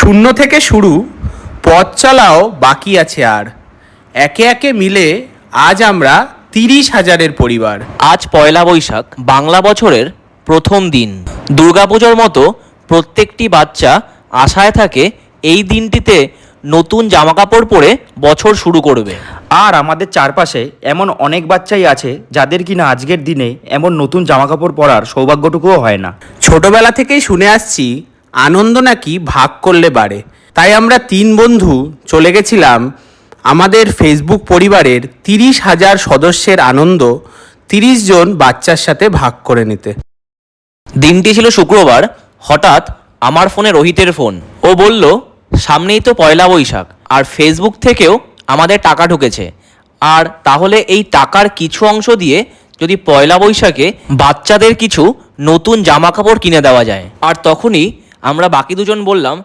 শূন্য থেকে শুরু পথ চলাও বাকি আছে আর। একে একে মিলে আজ আমরা তিরিশ হাজারের পরিবার। আজ পয়লা বৈশাখ বাংলা বছরের প্রথম দিন। দুর্গাপুজোর মতো প্রত্যেকটি বাচ্চা আশায় থাকে এই দিনটিতে নতুন জামাকাপড় পরে বছর শুরু করবে। আর আমাদের চারপাশে এমন অনেক বাচ্চাই আছে যাদের কিনা আজকের দিনে এমন নতুন জামাকাপড় পরার সৌভাগ্যটুকুও হয় না। ছোটবেলা থেকেই শুনে আসছি আনন্দ নাকি ভাগ করলে বাড়ে? তাই আমরা তিন বন্ধু চলে গেছিলাম আমাদের ফেসবুক পরিবারের তিরিশ হাজার সদস্যের আনন্দ তিরিশ জন বাচ্চার সাথে ভাগ করে নিতে। দিনটি ছিল শুক্রবার, হঠাৎ আমার ফোনে রোহিতের ফোন। ও বলল, সামনেই তো পয়লা বৈশাখ, আর ফেসবুক থেকেও আমাদের টাকা ঢুকেছে। আর তাহলে এই টাকার কিছু অংশ দিয়ে যদি পয়লা বৈশাখে বাচ্চাদের কিছু নতুন জামা কাপড় কিনে দেওয়া যায়। আর তখনই আমরা বাকি দুজন বললাম